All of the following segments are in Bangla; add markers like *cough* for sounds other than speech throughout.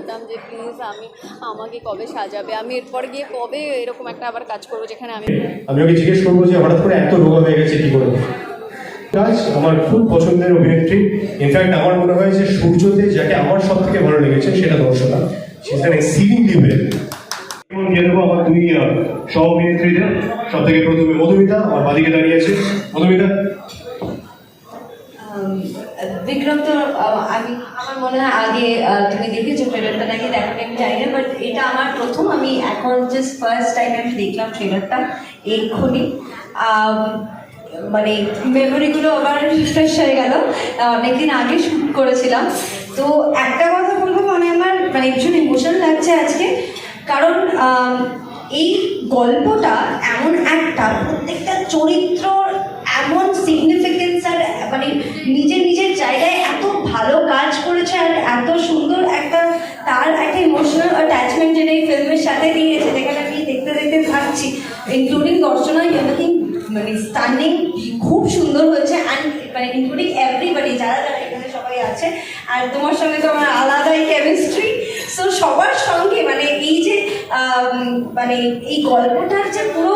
বলতাম যে প্লিজ আমি আমাকে কবে সাজাবে? আমি এরপর গিয়ে কবে এরকম একটা আবার কাজ করব যেখানে আমি আমি ওকে জিজ্ঞেস করব যে হঠাৎ করে এত রোগা হয়ে গেছে কি করে? কাজ আমার খুব পছন্দের অভিনেত্রী। ইনফ্যাক্ট আমার মনে হয় যে সূর্যতে যাকে আমার সব থেকে ভালো লেগেছে সেটা দর্শনা। সেখানে এবং দিয়ে দেবো আমার দুই সহ অভিনেত্রীদের। সব থেকে প্রথমে মধুমিতা আমার বাদিকে দাঁড়িয়ে আছে। মধুমিতা। বিক্রম তো আমি, আমার মনে হয় আগে তুমি দেখেছ ট্রেলারটা নাকি, দেখো আমি জানি না বাট এটা আমার প্রথম, আমি এখন জাস্ট ফার্স্ট টাইম আমি দেখলাম ট্রেলারটা এক্ষুনি। মানে মেমোরিগুলো আবার ফ্রেশ হয়ে গেল অনেকদিন আগে শ্যুট করেছিলাম। তো একটা কথা বলব মানে আমার মানে ভীষণ ইমোশন লাগছে আজকে। কারণ এই গল্পটা এমন একটা, প্রত্যেকটা চরিত্র এমন সিগনিফিকেন্স আর মানে নিজের নিজের জায়গায় এত ভালো কাজ করেছে আর এত সুন্দর একটা তার একটা ইমোশনাল অ্যাটাচমেন্ট যেটা এই ফিল্মের সাথে দিয়েছে যেখানে আমি দেখতে দেখতে থাকছি ইনক্লুডিং দর্শনা এভরিথিং মানে স্টান্ডিং খুব সুন্দর হয়েছে অ্যান্ড মানে ইনক্লুডিং এভরিবডি যারা যারা এখানে সবাই আছে, আর তোমার সঙ্গে তো আমার আলাদাই কেমিস্ট্রি সো সবার সঙ্গে মানে এই যে মানে এই গল্পটার যে পুরো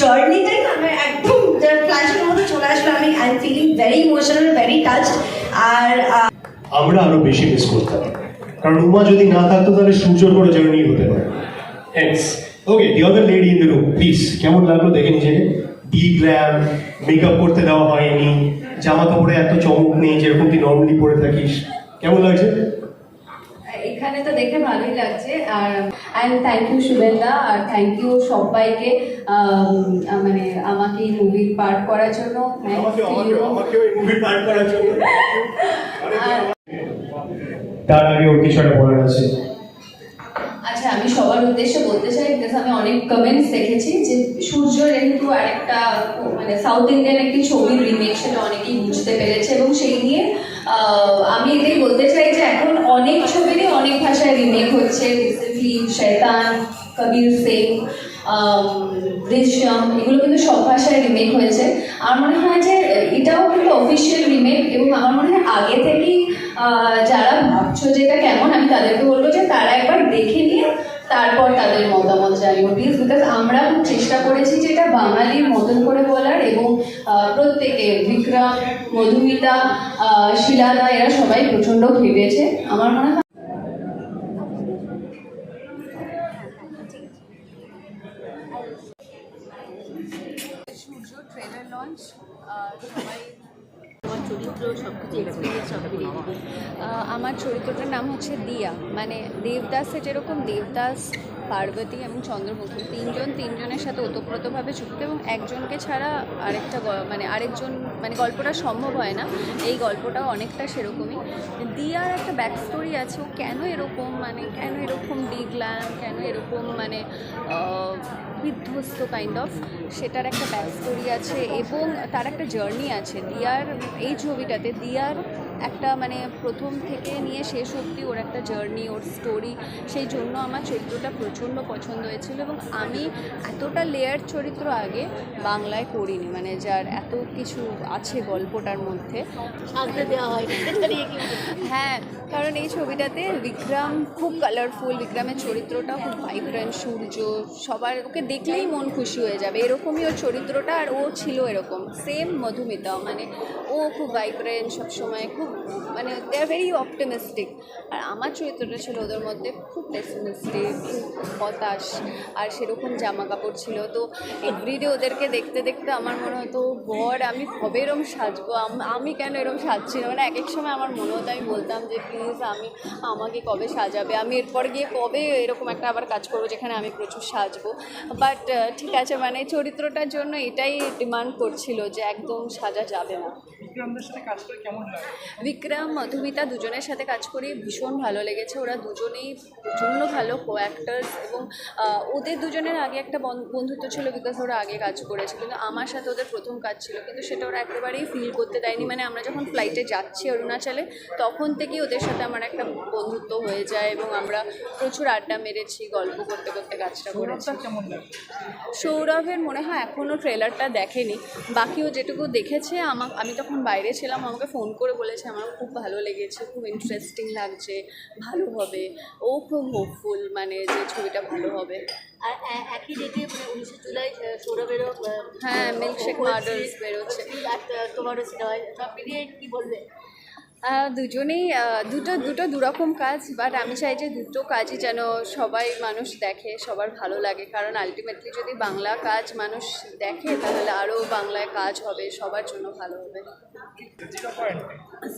জার্নিটাই আমার একদম ফ্ল্যাশের মধ্যে চলে আসলো, আমি I am feeling very emotional very touched আর আমরা আরও বেশি মিস করতাম। কারণ উমা যদি না থাকতো, তাহলে সূর্যর কোনো জার্নি হতে পারে hence okay the other lady in the room please কেমন লাগল দেখে নিজেকে? ডি গ্ল্যাম মেকআপ করতে দেওয়া হয়নি জামা কাপড়ে এত চমক নেই যেরকম তুই নর্মালি পরে থাকিস। কেমন লাগছে? এখানে তো দেখে ভালোই লাগছে আর অ্যান্ড থ্যাংক ইউ শুভেন্দা আর থ্যাংক ইউ সবাইকে মানে আমাকে এই মুভির পার্ট করার জন্য। *laughs* তার আগে ওর কিছু একটা বলার আছে। আচ্ছা আমি সবার উদ্দেশ্যে বলতে চাই বিকজ আমি অনেক কমেন্টস দেখেছি যে সূর্য যেহেতু আরেকটা মানে সাউথ ইন্ডিয়ান একটি ছবির রিমেক সেটা অনেকেই বুঝতে পেরেছে এবং সেই নিয়ে আমি এটাই বলতে চাই যে এখন অনেক ছবিরই অনেক ভাষায় রিমেক হচ্ছে রিসেন্টলি শৈতান কবির সিং দৃশ্যম, এগুলো কিন্তু সব ভাষায় রিমেক হয়েছে। আমার মনে হয় যে এটাও কিন্তু অফিসিয়াল রিমেক এবং আমার মনে হয় আগে থেকেই যারা ভাবছ যে এটা কেমন, আমি তাদেরকে বলব যে তারা একবার দেখে নিয়ে তারপর তাদের মতামত জানিও প্লিজ বিকজ আমরা চেষ্টা করেছি যে এটা বাঙালির মতন করে বলার এবং প্রত্যেকে বিক্রম মধুমিতা শিলাদা, এরা সবাই প্রচণ্ড ভেবেছে আমার মনে হয় সূর্য ট্রেলার লঞ্চ সবাই চরিত্র সব কিছু এক্সপিরিয়েন্স আমার চরিত্রটার নাম হচ্ছে দিয়া। মানে দেবদাসে যেরকম দেবদাস পার্বতী এবং চন্দ্রমুখী, তিনজন তিনজনের সাথে ওতপ্রোতভাবে যুক্ত এবং একজনকে ছাড়া আরেকটা মানে আরেকজন মানে গল্পটা সম্ভব হয় না। এই গল্পটাও অনেকটা সেরকমই। দিয়ার একটা ব্যাক স্টোরি আছে, ও কেন এরকম মানে কেন এরকম ডিগ্ল্যাম কেন এরকম মানে বিধ্বস্ত কাইন্ড অফ সেটার একটা ব্যাক স্টোরি আছে এবং তার একটা জার্নি আছে। দিয়ার, এই ছবিটাতে দিয়ার একটা মানে প্রথম থেকে নিয়ে শেষ অবধি ওর একটা জার্নি ওর স্টোরি সেই জন্য আমার চরিত্রটা প্রচণ্ড পছন্দ হয়েছিল এবং আমি এতটা লেয়ার চরিত্র আগে বাংলায় করিনি মানে যার এত কিছু আছে গল্পটার মধ্যে। দেওয়া হয়? হ্যাঁ কারণ এই ছবিটাতে বিক্রম খুব কালারফুল বিক্রমের চরিত্রটা খুব ভাইব্রেন্ট সূর্য সবার ওকে দেখলেই মন খুশি হয়ে যাবে। এরকমই ওর চরিত্রটা আর ও ছিল এরকম। সেম মধুমিতা মানে ও খুব ভাইব্রেন্ট সবসময় খুব মানে দে আর ভেরি অপটিমিস্টিক আর আমার চরিত্রটা ছিল ওদের মধ্যে খুব পেসিমিস্টিক খুব হতাশ আর সেরকম জামা কাপড় ছিল। তো এভরিডে ওদেরকে দেখতে দেখতে আমার মনে হতো গড আমি কবে এরম সাজবো? আম- আমি কেন এরম সাজছি না? মানে এক এক সময় আমার মনে হতো আমি বলতাম যে প্লিজ আমি আমাকে কবে সাজাবে? আমি এরপর গিয়ে কবে এরকম একটা আবার কাজ করব যেখানে আমি প্রচুর সাজবো? বাট ঠিক আছে মানে চরিত্রটার জন্য এটাই ডিমান্ড করছিল যে একদম সাজা যাবে না। বিক্রম মধুমিতা দুজনের সাথে কাজ করে ভীষণ ভালো লেগেছে। ওরা দুজনেই প্রচণ্ড ভালো কো অ্যাক্টার্স এবং ওদের দুজনের আগে একটা বন- বন্ধুত্ব ছিল বিকজ ওরা আগে কাজ করেছে। কিন্তু আমার সাথে ওদের প্রথম কাজ ছিল। কিন্তু সেটা ওরা একেবারেই ফিল করতে দেয়নি। মানে আমরা যখন ফ্লাইটে যাচ্ছি অরুণাচলে তখন থেকেই ওদের সাথে আমার একটা বন্ধুত্ব হয়ে যায় এবং আমরা প্রচুর আড্ডা মেরেছি গল্প করতে করতে কাজটা করেছি। সৌরভের মনে হয় এখনও ট্রেলারটা দেখেনি। বাকিও যেটুকু দেখেছে আমা আমি তখন বাইরে ছিলাম আমাকে ফোন করে বলেছে আমার খুব ভালো লেগেছে খুব ইন্টারেস্টিং লাগছে ভালো হবে। ও খুব হোপফুল মানে যে ছবিটা ভালো হবে। আর একই ডেটে মানে উনিশে জুলাই আহ, সৌরভেরও হ্যাঁ, মিল্কশেক মার্ডার্স বেরোচ্ছে। আর তোমারও সিনেমা সব মিলিয়ে কি বলবে? দুজনেই দুটো দুটো দুরকম কাজ বাট আমি চাই যে দুটো কাজই যেন সবাই মানুষ দেখে সবার ভালো লাগে। কারণ আলটিমেটলি যদি বাংলা কাজ মানুষ দেখে তাহলে আরও বাংলায় কাজ হবে সবার জন্য ভালো হবে।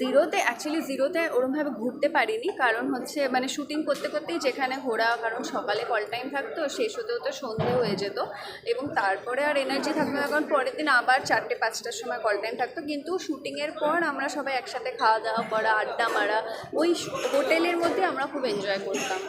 জিরোতে অ্যাকচুয়ালি জিরোতে ওরমভাবে ঘুরতে পারিনি কারণ হচ্ছে মানে শুটিং করতে করতেই যেখানে ঘোরা কারণ সকালে কল টাইম থাকতো শেষ হতে হতে সন্ধে হয়ে যেত। এবং তারপরে আর এনার্জি থাকতো না কারণ পরের দিন আবার চারটে পাঁচটার সময় কল টাইম থাকতো। কিন্তু শুটিংয়ের পর আমরা সবাই একসাথে খাওয়া দাওয়া করা আড্ডা মারা ওই হোটেলের মধ্যে আমরা খুব এনজয় করতাম।